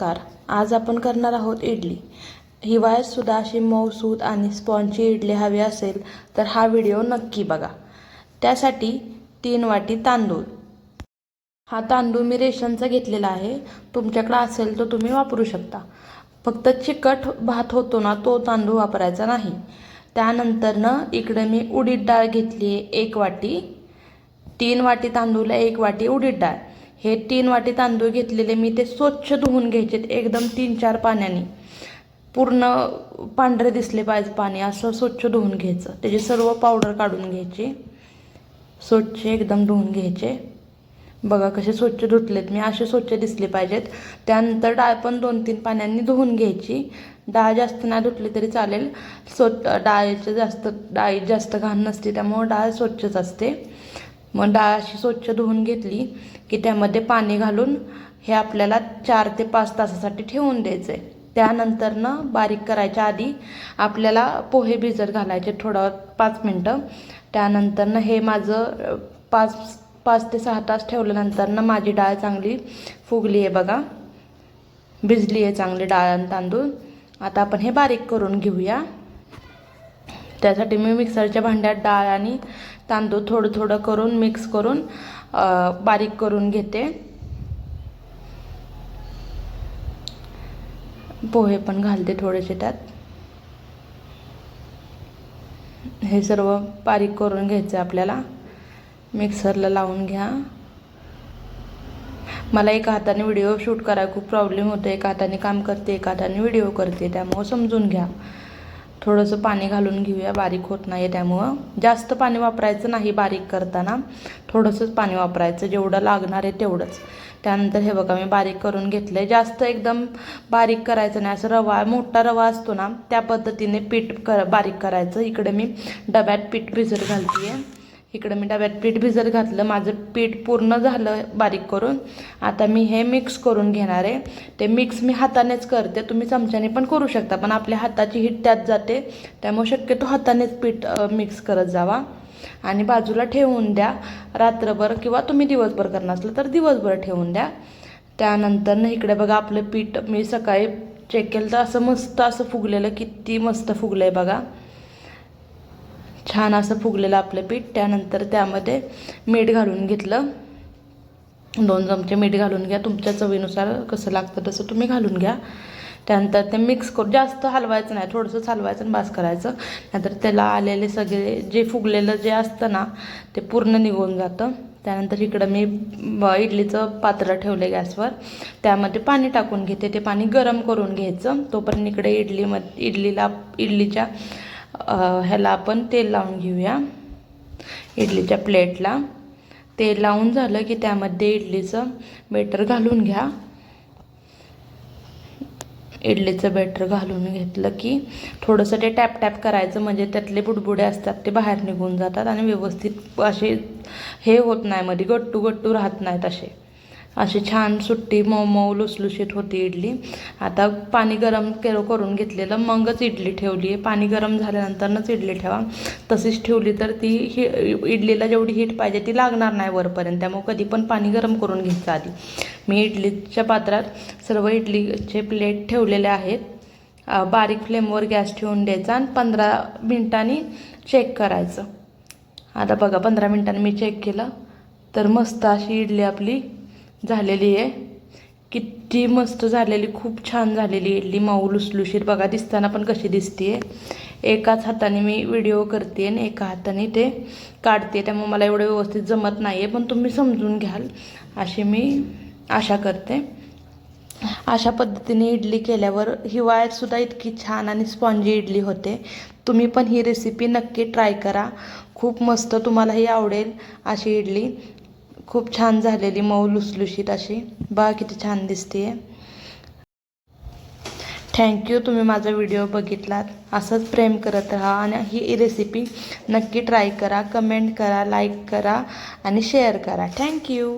नमस्कार. आज आपण करणार आहोत इडली. हिवाळ्यात सुद्धा अशी मऊसूद आणि स्पॉन्जची इडली हवी असेल तर हा व्हिडिओ नक्की बघा. त्यासाठी तीन वाटी तांदूळ. हा तांदूळ मी रेशनचा घेतलेला आहे. तुमच्याकडे असेल तर तुम्ही वापरू शकता. फक्त चिकट भात होतो ना तो तांदूळ वापरायचा नाही. त्यानंतरनं इकडे मी उडीद डाळ घेतली आहे एक वाटी. तीन वाटी तांदूळला एक वाटी उडीद डाळ. हे तीन वाटी तांदूळ घेतलेले मी ते स्वच्छ धुवून घ्यायचे एकदम तीन चार पाण्याने. पूर्ण पांढरे दिसले पाहिजे पाणी असं स्वच्छ धुवून घ्यायचं. त्याची सर्व पावडर काढून घ्यायची. स्वच्छ एकदम धुवून घ्यायचे. बघा कसे स्वच्छ धुतलेत. मी असे स्वच्छ दिसले पाहिजेत. त्यानंतर डाळ पण दोन तीन पाण्याने धुवून घ्यायची. डाळ जास्त नाही धुतली तरी चालेल. स्वच्छ डाळीचं जास्त डाळी जास्त घाण नसते त्यामुळं डाळ स्वच्छच असते. मग डाळ अशी स्वच्छ धुवून घेतली की त्यामध्ये पाणी घालून हे आपल्याला चार ते पाच तासासाठी ठेवून द्यायचं आहे त्यानंतरनं बारीक करायच्या आधी आपल्याला पोहे भिजत घालायचे थोडं पाच मिनटं. त्यानंतरनं हे माझं पाच पाच ते सहा तास ठेवल्यानंतरनं माझी डाळ चांगली फुगली आहे बघा. भिजली आहे चांगली डाळ आणि तांदूळ. आता आपण हे बारीक करून घेऊया. त्यासाठी मी मिक्सरच्या भांड्यात डाळ आणि तांदूळ थोडं थोडं करून मिक्स करून बारीक करून घेते. पोहे पण घालते थोडेसे त्यात. हे सर्व बारीक करून घ्यायचं आपल्याला. मिक्सरला लावून घ्या. मला एका हाताने व्हिडिओ शूट करायला खूप प्रॉब्लेम होतो. एका हाताने काम करते एका हाताने व्हिडिओ करते. त्यामुळं समजून घ्या. थोडंसं पाणी घालून घेऊया बारीक होत नाही आहे त्यामुळं. जास्त पाणी वापरायचं नाही बारीक करताना. थोडंसंच पाणी वापरायचं जेवढं लागणार आहे तेवढंच. त्यानंतर हे बघा मी बारीक करून घेतलं आहे जास्त एकदम बारीक करायचं नाही. असं रवा मोठा रवा असतो ना त्या पद्धतीने पीठ कर बारीक करायचं. इकडे मी डब्यात पीठ भिजत घालते आहे इकडं मी डब्यात पीठ भिजत घातलं माझं पीठ पूर्ण झालं बारीक करून. आता मी हे मिक्स करून घेणार आहे. ते मिक्स मी हातानेच करते. तुम्ही चमच्याने पण करू शकता पण आपल्या हाताची हीट त्यात जाते. त्यामुळे शक्यतो हातानेच पीठ मिक्स करत जावा. आणि बाजूला ठेवून द्या. रात्रभर किंवा तुम्ही दिवसभर करणार असलं तर दिवसभर ठेवून द्या. त्यानंतरनं इकडे बघा आपलं पीठ मी सकाळी चेक केलं तर असं मस्त असं फुगलेलं किती मस्त फुगलं आहे बघा. छान असं फुगलेलं आपलं पीठ. त्यानंतर त्यामध्ये मीठ घालून घेतलं. दोन चमचे मीठ घालून घ्या. तुमच्या चवीनुसार कसं लागतं तसं तुम्ही घालून घ्या. त्यानंतर ते मिक्स करू. जास्त हलवायचं नाही. थोडंसं हलवायचं आणि बास करायचं. नंतर त्याला आलेले सगळे जे फुगलेलं जे असतं ना ते पूर्ण निघून जातं. त्यानंतर इकडं मी इडलीचं पात्र ठेवले गॅसवर. त्यामध्ये पाणी टाकून घेते. ते पाणी गरम करून घ्यायचं. तोपर्यंत इकडे इडलीमध्ये इडलीला इडलीच्या ह्याला आपण तेल लावून घेऊया. इडलीच्या प्लेटला. तेल लावून झालं की त्यामध्ये इडलीचं बेटर घालून घ्या. इडलीचं बेटर घालून घेतलं की थोडंसं ते टॅप टॅप करायचं म्हणजे त्यातले बुडबुडे असतात ते बाहेर निघून जातात आणि व्यवस्थित असे हे होत नाही मध्ये गट्टू गट्टू राहत नाहीत असे. अशी छान सुट्टी मऊ मऊ लुसलुशीत होती इडली. आता पाणी गरम केलं करून घेतलेलं मगच इडली ठेवली आहे पाणी गरम झाल्यानंतरच इडली ठेवा. तशीच ठेवली तर ती ही इडलीला जेवढी हीट पाहिजे ती लागणार नाही वरपर्यंत. त्यामुळे कधी पण पाणी गरम करून घ्यायचं आधी. मी इडलीच्या पात्रात सर्व इडलीचे प्लेट ठेवलेले आहेत. बारीक फ्लेमवर गॅस ठेवून द्यायचा आणि पंधरा मिनिटांनी चेक करायचं. आता बघा पंधरा मिनिटांनी मी चेक केलं. तर मस्त अशी इडली आपली झालेली आहे. किती मस्त झालेली खूप छान झालेली इडली मऊ लुसलुशीर बघा दिसताना पण कशी दिसते एकाच हाताने मी व्हिडिओ करते आणि एका हाताने ते काढते. त्यामुळे मला एवढं व्यवस्थित जमत नाही आहे पण तुम्ही समजून घ्याल. अशी मी आशा करते. अशा पद्धतीने इडली केल्यावर हिवाळ्यातसुद्धा इतकी छान आणि स्पॉन्जी इडली होते. तुम्ही पण ही रेसिपी नक्की ट्राय करा. खूप मस्त तुम्हालाही आवडेल अशी इडली. खूप छान झालेली मऊ लुसलुशीत अशी. बघा किती छान दिसते थँक्यू तुम्ही माझा व्हिडिओ बघितलात. असंच प्रेम करत राहा आणि ही रेसिपी नक्की ट्राय करा कमेंट करा लाईक करा आणि शेअर करा. थँक्यू